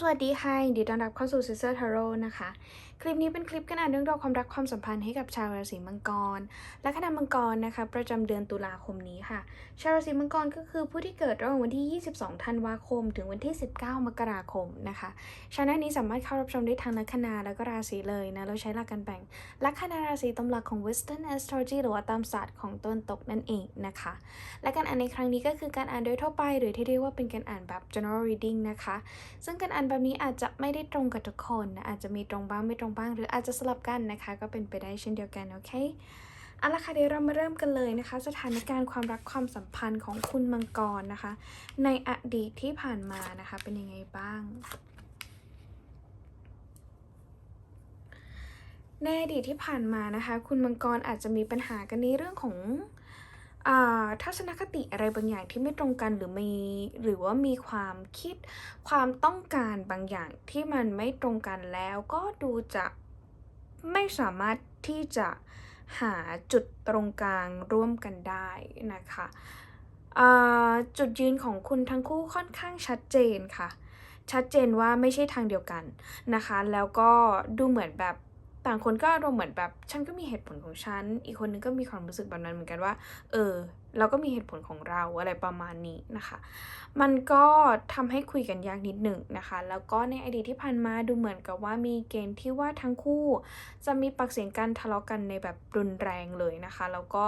สวัสดีค่ะยินดีต้อนรับเข้าสู่ซิสเตอร์ทาโร่นะคะ คลิปนี้เป็นคลิปการอ่านเรื่องราวความรักความสัมพันธ์ให้กับชาวราศีมังกร และคณะมังกรนะคะ ประจำเดือนตุลาคมนี้ค่ะ ชาวราศีมังกรก็คือผู้ที่เกิดระหว่างวันที่ 22 ธันวาคม ถึงวันที่ 19 มกราคมนะคะชาแนลนี้สามารถเข้ารับชมได้ทางลัคนาและก็ราศีเลยนะเราใช้หลักการแบ่งลัคนาราศีตาหลักของ Western Astrology หรือว่าตามศาสตร์ของตะวันตกนั่นเองนะคะ และการอ่านในครั้งนี้ก็คือการอ่านโดยทั่วไป หรือที่เรียกว่าเป็นการอ่านแบบ general reading นะคะ ซึ่งการอ่านแบบนี้อาจจะไม่ได้ตรงกับทุกคนนะอาจจะมีตรงบ้างไม่ตรงบ้าง หรืออาจจะสลับกันนะคะ ก็เป็นไปได้เช่นเดียวกันโอเคเอาละค่ะเดี๋ยวเรามาเริ่มกันเลยนะคะ สถานการณ์ความรักความสัมพันธ์ของคุณมังกรนะคะ ในอดีตที่ผ่านมานะคะเป็นยังไงบ้าง ในอดีตที่ผ่านมานะคะ คุณมังกรอาจจะมีปัญหากันในเรื่องของ ทัศนคติอะไรบางอย่างที่ไม่ตรงกันหรือมีหรือว่ามีความคิดความต้องการบางอย่างที่มันไม่ตรงกันแล้วก็ดูจะไม่สามารถที่จะหาจุดตรงกลางร่วมกันได้นะคะจุดยืนของคุณทั้งคู่ค่อนข้างชัดเจนค่ะ ชัดเจนว่าไม่ใช่ทางเดียวกันนะคะ แล้วก็ดูเหมือนแบบ ต่างคนก็อารมณ์เหมือนแบบฉันก็มีเหตุผลของฉัน อีกคนนึงก็มีความรู้สึกแบบนั้นเหมือนกันว่า เออ เราก็มีเหตุผลของเราอะไรประมาณนี้นะคะ มันก็ทำให้คุยกันยากนิดหนึ่งนะคะ แล้วก็ในอดีตที่ผ่านมาดูเหมือนกับว่ามีเกณฑ์ที่ว่าทั้งคู่ จะมีปากเสียงกันทะเลาะกันในแบบรุนแรงเลยนะคะ แล้วก็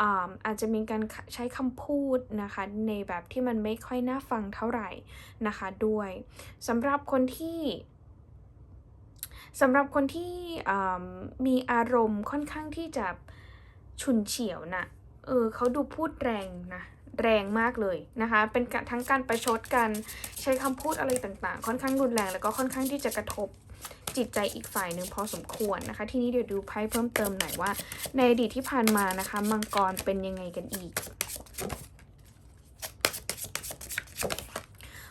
อาอาจจะมีการใช้คำพูดนะคะ ในแบบที่มันไม่ค่อยน่าฟังเท่าไหร่นะคะด้วยสำหรับคนที่ สำหรับคนที่มีอารมณ์ค่อนข้างที่จะฉุนเฉียวนะเออเขาดูพูดแรงนะ แรงมากเลยนะคะ เป็นทั้งการประชดกันใช้คำพูดอะไรต่างๆ ค่อนข้างรุนแรง แล้วก็ค่อนข้างที่จะกระทบจิตใจอีกฝ่ายหนึ่งพอสมควรนะคะ ทีนี้เดี๋ยวดูไพ่เพิ่มเติมหน่อยว่า ในอดีตที่ผ่านมานะคะ มังกรเป็นยังไงกันอีก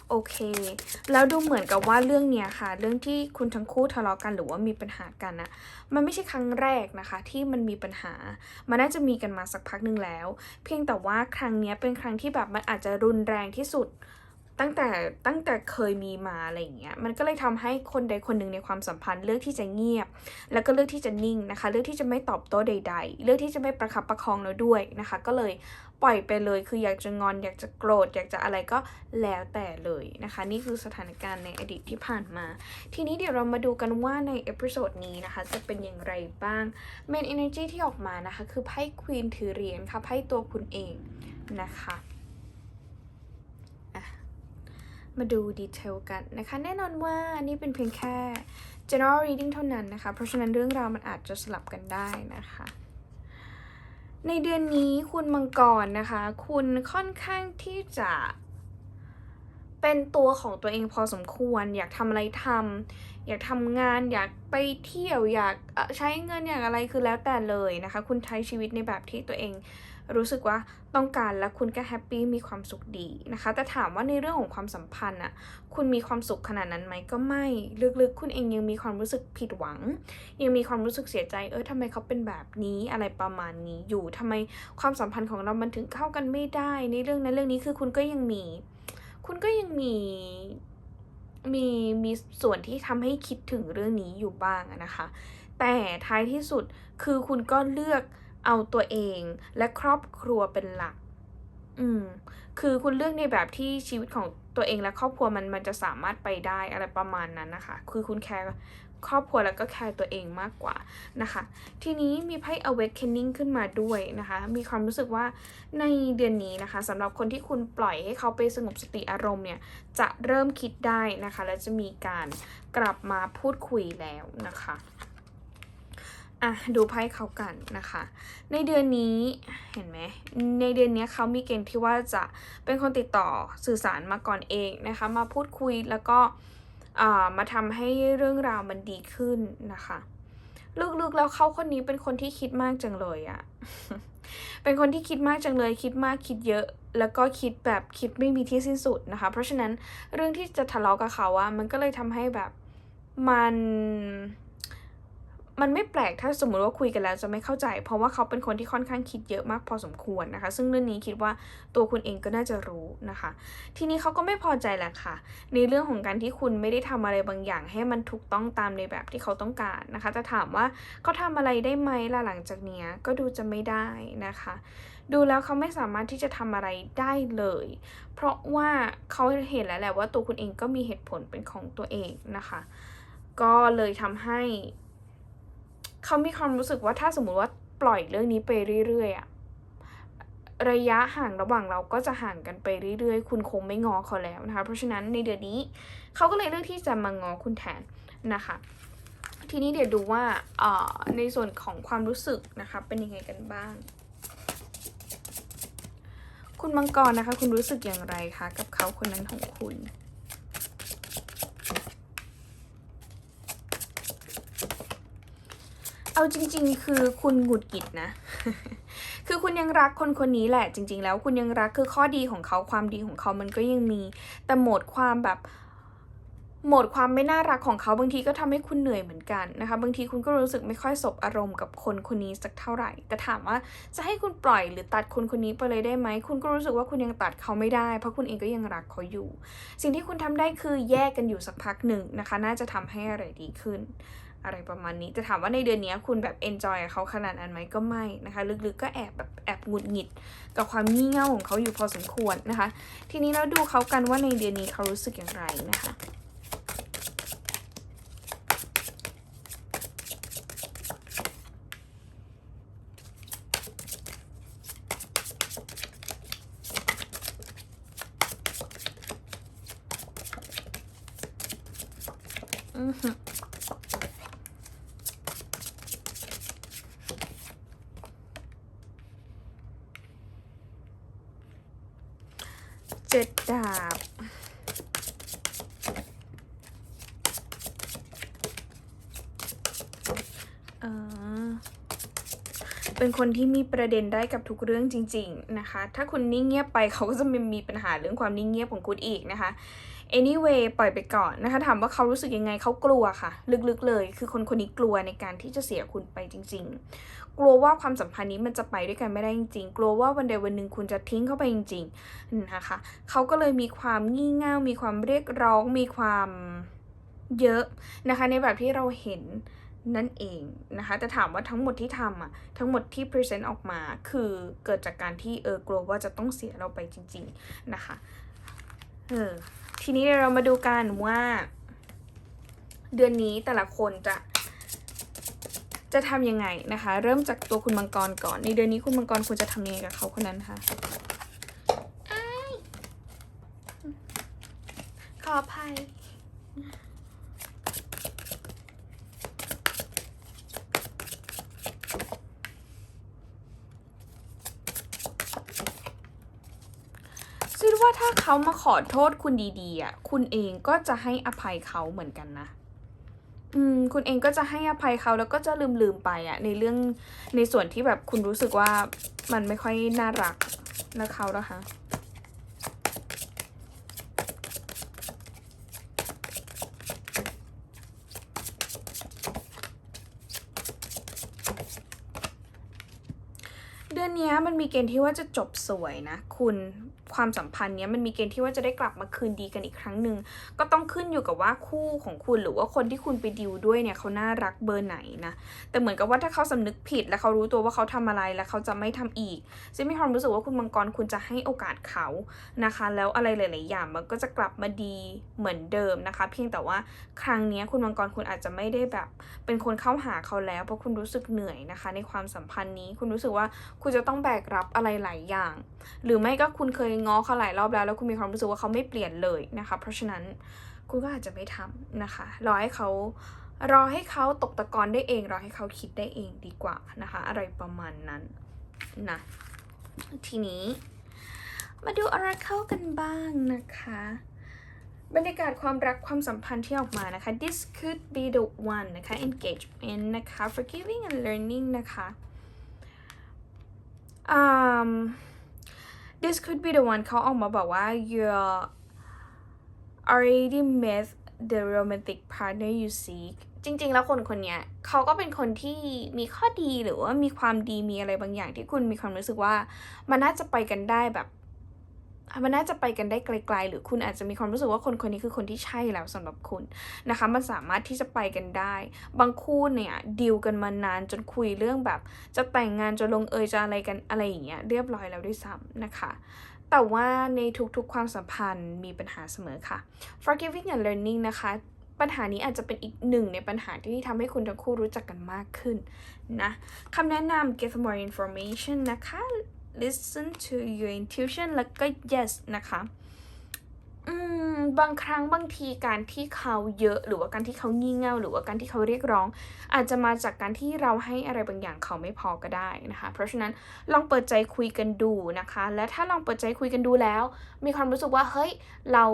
โอเค แล้วดูเหมือนกับว่าเรื่องเนี้ยค่ะ เรื่องที่คุณทั้งคู่ทะเลาะกันหรือว่ามีปัญหากันนะมันไม่ใช่ครั้งแรกนะคะ ที่มันมีปัญหา มันน่าจะมีกันมาสักพักหนึ่งแล้ว เพียงแต่ว่าครั้งเนี้ยเป็นครั้งที่แบบมันอาจจะรุนแรงที่สุด ตั้งแต่ตั้งแต่เคยมีมาอะไรอย่างเงี้ยมันก็เลยทำให้คนใดคนหนึ่งในความสัมพันธ์เลือกที่จะเงียบ แล้วก็เลือกที่จะนิ่งนะคะ เลือกที่จะไม่ตอบโต้ใด ๆ เลือกที่จะไม่ประคับประคองแล้วด้วยนะคะ ก็เลยปล่อยไปเลยคืออยากจะงอน อยากจะโกรธ อยากจะอะไรก็แล้วแต่เลยนะคะ นี่คือสถานการณ์ในอดีตที่ผ่านมา ทีนี้เดี๋ยวเรามาดูกันว่าในเอพิโซดนี้นะคะ จะเป็นอย่างไรบ้าง Main Energy ที่ออกมานะคะ คือไพ่ควีนถือเหรียญค่ะไพ่ตัวคุณเองนะคะ มาดูดีเทลกันนะคะ แน่นอนว่านี่เป็นเพียงแค่ general reading เท่านั้นนะคะ เพราะฉะนั้นเรื่องราวมันอาจจะสลับกันได้นะคะ ในเดือนนี้คุณมังกรนะคะ คุณค่อนข้างที่จะเป็นตัวของตัวเองพอสมควร อยากทำอะไรทำอยากทำงาน อยากไปเที่ยวอยากใช้เงินอยากอะไรคือแล้วแต่เลยนะคะ คุณใช้ชีวิตในแบบที่ตัวเอง รู้สึกว่าต้องการและคุณก็แฮปปี้มีความสุขดีนะคะ แต่ถามว่าในเรื่องของความสัมพันธ์อะคุณมีความสุขขนาดนั้นไหมก็ไม่ลึกๆ คุณเองยังมีความรู้สึกผิดหวัง ยังมีความรู้สึกเสียใจเออทำไมเขาเป็นแบบนี้อะไรประมาณนี้อยู่ทำไมความสัมพันธ์ของเรามันถึงเข้ากันไม่ได้ ในเรื่องนั้นเรื่องนี้คือคุณก็ยังมี คุณก็ยังมีมีมีส่วนที่ทำให้คิดถึงเรื่องนี้อยู่บ้างนะคะ แต่ท้ายที่สุดคือคุณก็เลือก เอาตัวเองและครอบครัวเป็นหลัก อืม คือคุณเลือกในแบบที่ชีวิตของตัวเองและครอบครัวมันมันจะสามารถไปได้อะไรประมาณนั้นนะคะ คือคุณแคร์ครอบครัวแล้วก็แคร์ตัวเองมากกว่านะคะ ทีนี้มีไพ่ awakening ขึ้นมาด้วยนะคะ มีความรู้สึกว่าในเดือนนี้นะคะสำหรับคนที่คุณปล่อยให้เขาไปสงบสติอารมณ์เนี่ย จะเริ่มคิดได้นะคะ และจะมีการกลับมาพูดคุยแล้วนะคะ อะดูไพ่เขากันนะคะ ในเดือนนี้เห็นไหมในเดือนนี้เขามีเกณฑ์ที่ว่าจะเป็นคนติดต่อสื่อสารมาก่อนเองนะคะ มาพูดคุยแล้วก็อ่ามาทำให้เรื่องราวมันดีขึ้นนะคะลึกๆแล้วเขาคนนี้เป็นคนที่คิดมากจังเลยอะเป็นคนที่คิดมากจังเลย คิดมากคิดเยอะ แล้วก็คิดแบบคิดไม่มีที่สิ้นสุดนะคะ เพราะฉะนั้นเรื่องที่จะทะเลาะกับเขาอะมันก็เลยทำให้แบบมัน มันไม่แปลกถ้าสมมุติว่าคุยกันแล้วจะไม่เข้าใจ เพราะว่าเขาเป็นคนที่ค่อนข้างคิดเยอะมากพอสมควรนะคะ ซึ่งเรื่องนี้คิดว่าตัวคุณเองก็น่าจะรู้นะคะ ทีนี้เขาก็ไม่พอใจแหละค่ะ ในเรื่องของการที่คุณไม่ได้ทำอะไรบางอย่าง ให้มันถูกต้องตามในแบบที่เขาต้องการนะคะจะถามว่าเขาทำอะไรได้ไหมล่ะหลังจากเนี้ยก็ดูจะไม่ได้นะคะ ดูแล้วเขาไม่สามารถที่จะทำอะไรได้เลย เพราะว่าเขาเห็นแล้วแหละว่าตัวคุณเองก็มีเหตุผลเป็นของตัวเองนะคะ ก็เลยทำให้ เขามีความรู้สึกว่าถ้าสมมุติว่าปล่อยเรื่องนี้ไปเรื่อยๆอะระยะห่างระหว่างเราก็จะห่างกันไปเรื่อยๆ คุณคงไม่งอเขาแล้วนะคะ เพราะฉะนั้นในเดือนนี้เขาก็เลยเลือกที่จะมางอคุณแทนนะคะ ทีนี้เดี๋ยวดูว่าในส่วนของความรู้สึกนะคะเป็นยังไงกันบ้าง คุณมังกรนะคะ คุณรู้สึกอย่างไรคะกับเขาคนนั้นของคุณ เอาจริง ๆ คือคุณหงุดหงิดนะ คือคุณยังรักคนคนนี้แหละจริง ๆ แล้วคุณยังรักคือข้อดีของเขาความดีของเขามันก็ยังมี แต่โหมดความแบบโหมดความไม่น่ารักของเขาบางทีก็ทำให้คุณเหนื่อยเหมือนกันนะคะบางทีคุณก็รู้สึกไม่ค่อยสบอารมณ์กับคนคนนี้สักเท่าไหร่ แต่ถามว่าจะให้คุณปล่อยหรือตัดคนคนนี้ไปเลยได้ไหมคุณก็รู้สึกว่าคุณยังตัดเขาไม่ได้ เพราะคุณเองก็ยังรักเขาอยู่ สิ่งที่คุณทำได้คือแยกกันอยู่สักพักหนึ่งนะคะ น่าจะทำให้อะไรดีขึ้น อะไรประมาณนี้แต่ถามว่าในเดือนนี้คุณแบบ enjoy กับเขาขนาดนั้นไหมก็ไม่นะคะ ลึกๆก็แอบแบบแอบหงุดหงิด กับความงี่เง่าของเขาอยู่พอสมควรนะคะ ทีนี้เราดูเขากันว่าในเดือนนี้เขารู้สึกอย่างไรนะคะอือ เจ็ดดาบ เออ เป็นคนที่มีประเด็นได้กับทุกเรื่องจริง ๆ นะคะ ถ้าคุณนิ่งเงียบไปเขาก็จะมีมีปัญหาเรื่องความนิ่งเงียบของคุณอีกนะคะ anyway ปล่อยไปก่อนนะคะถามว่าเขารู้สึกยังไงเขากลัวค่ะ ลึกๆเลย คือคนคนนี้กลัวในการที่จะเสียคุณไปจริง ๆ กลัวว่าความสัมพันธ์นี้มันจะไปด้วยกันไม่ได้จริงๆ กลัวว่าวันใดวันหนึ่งคุณจะทิ้งเขาไปจริงๆนะคะเขาก็เลยมีความงี่เง่ามีความเรียกร้องมีความเยอะนะคะในแบบที่เราเห็นนั่นเองนะคะแต่ถามว่าทั้งหมดที่ทำอะทั้งหมดที่ present ออกมาคือเกิดจากการที่เออกลัวว่าจะต้องเสียเราไปจริง ๆนะคะเออทีนี้เรามาดูกันว่า เดือนนี้แต่ละคนจะ จะทำยังไงนะคะ เริ่มจากตัวคุณมังกรก่อน ในเดือนนี้คุณมังกรควรจะทำยังไงกับเขาคนนั้นคะอ้ายขออภัยคิดว่าถ้าเขามาขอโทษคุณดีๆอะ คุณเองก็จะให้อภัยเขาเหมือนกันนะอืม คุณเองก็จะให้อภัยเขาแล้วก็จะลืมๆไปอะในเรื่องในส่วนที่แบบคุณรู้สึกว่ามันไม่ค่อยน่ารักนะเขานะคะเดือนนี้มันมีเกณฑ์ที่ว่าจะจบสวยนะ คุณ ความสัมพันธ์เนี้ยมันมีเกณฑ์ที่ว่าจะได้กลับมาคืนดีกันอีกครั้งหนึ่งก็ต้องขึ้นอยู่กับว่าคู่ของคุณหรือว่าคนที่คุณไปดิวด้วยเนี่ยเขาน่ารักเบอร์ไหนนะแต่เหมือนกับว่าถ้าเขาสำนึกผิด แล้วเขารู้ตัวว่าเขาทำอะไรแล้วเขาจะไม่ทำอีกซึ่งมีความรู้สึกว่าคุณมังกรคุณจะให้โอกาสเขานะคะ แล้วอะไรหลาย ๆ อย่างมันก็จะกลับมาดีเหมือนเดิมนะคะ เพียงแต่ว่าครั้งเนี้ยคุณมังกรคุณอาจจะไม่ได้แบบ เป็นคนเข้าหาเขาแล้ว เพราะคุณรู้สึกเหนื่อยนะคะ ในความสัมพันธ์นี้คุณรู้สึกว่าคุณจะต้องแบกรับอะไรหลายอย่าง หรือไม่ก็คุณเคยง้อเขาหลายรอบแล้วแล้วคุณมีความรู้สึกว่าเขาไม่เปลี่ยนเลยนะคะ เพราะฉะนั้นคุณก็อาจจะไม่ทำนะคะ รอให้เขารอให้เขาตกตะกอนได้เอง รอให้เขาคิดได้เองดีกว่านะคะ อะไรประมาณนั้นนะทีนี้ มาดูอ Oracle กันบ้างนะคะ บรรยากาศความรักความสัมพันธ์ที่ออกมานะคะ this could be the one นะคะ engagement นะคะ forgiving and learning นะคะ um this could be the one เขาออกมาบอกว่า you already met the romantic partner you seek จริง ๆ แล้วคนคนเนี้ยเขาก็เป็นคนที่มีข้อดีหรือว่ามีความดีมีอะไรบางอย่างที่คุณมีความรู้สึกว่า มันน่าจะไปกันได้แบบ มันน่าจะไปกันได้ไกล ๆ หรือคุณอาจจะมีความรู้สึกว่าคนคนนี้คือคนที่ใช่แล้วสำหรับคุณนะคะ มันสามารถที่จะไปกันได้ บางคู่เนี่ยดีลกันมานานจนคุยเรื่องแบบ จะแต่งงานจะลงเอยจะอะไรกันอะไรอย่างเงี้ยเรียบร้อยแล้วด้วยซ้ำนะคะ แต่ว่าในทุกๆความสัมพันธ์มีปัญหาเสมอค่ะ forgiving and learning นะคะปัญหานี้อาจจะเป็นอีกหนึ่งในปัญหาที่ทำให้คุณทั้งคู่รู้จักกันมากขึ้นนะคำแนะนำ get more information นะคะ listen to your intuition แล้วก็ yes นะคะอืมบางครั้งบางทีการที่เขาเยอะหรือว่าการที่เขางี่เง่าหรือว่าการที่เขาเรียกร้อง อาจจะมาจากการที่เราให้อะไรบางอย่างเขาไม่พอก็ได้นะคะ เพราะฉะนั้นลองเปิดใจคุยกันดูนะคะ และถ้าลองเปิดใจคุยกันดูแล้ว มีความรู้สึกว่าเฮ้ยเรา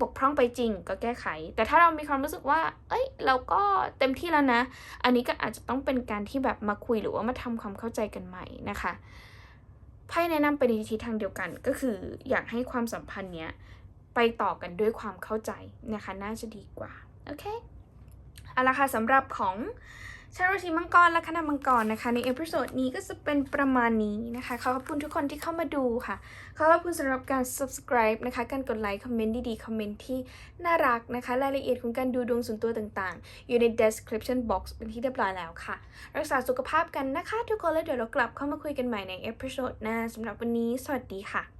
บกพร่องไปจริงก็แก้ไข แต่ถ้าเรามีความรู้สึกว่า เอ้ย เราก็เต็มที่แล้วนะ อันนี้ก็อาจจะต้องเป็นการที่แบบมาคุยหรือว่ามาทำความเข้าใจกันใหม่นะคะ ไพ่แนะนำไปในทิศทางเดียวกัน ก็คืออยากให้ความสัมพันธ์เนี้ยไปต่อกันด้วยความเข้าใจนะคะ น่าจะดีกว่า โอเคเอาละค่ะสำหรับของ ชาวราศีมังกรและคณะมังกรนะคะ ในเอพิโซดนี้ก็จะเป็นประมาณนี้นะคะ ขอขอบคุณทุกคนที่เข้ามาดูค่ะ ขอขอบคุณสำหรับการ subscribe นะคะ การกดไลค์ คอมเมนต์ดีๆ คอมเมนต์ที่น่ารักนะคะ รายละเอียดของการดูดวงส่วนตัวต่างๆ อยู่ใน description box เป็นที่เรียบร้อยแล้วค่ะ รักษาสุขภาพกันนะคะ ทุกคนแล้วเดี๋ยวเรากลับเข้ามาคุยกันใหม่ในเอพิโซดหน้าสำหรับวันนี้ สวัสดีค่ะ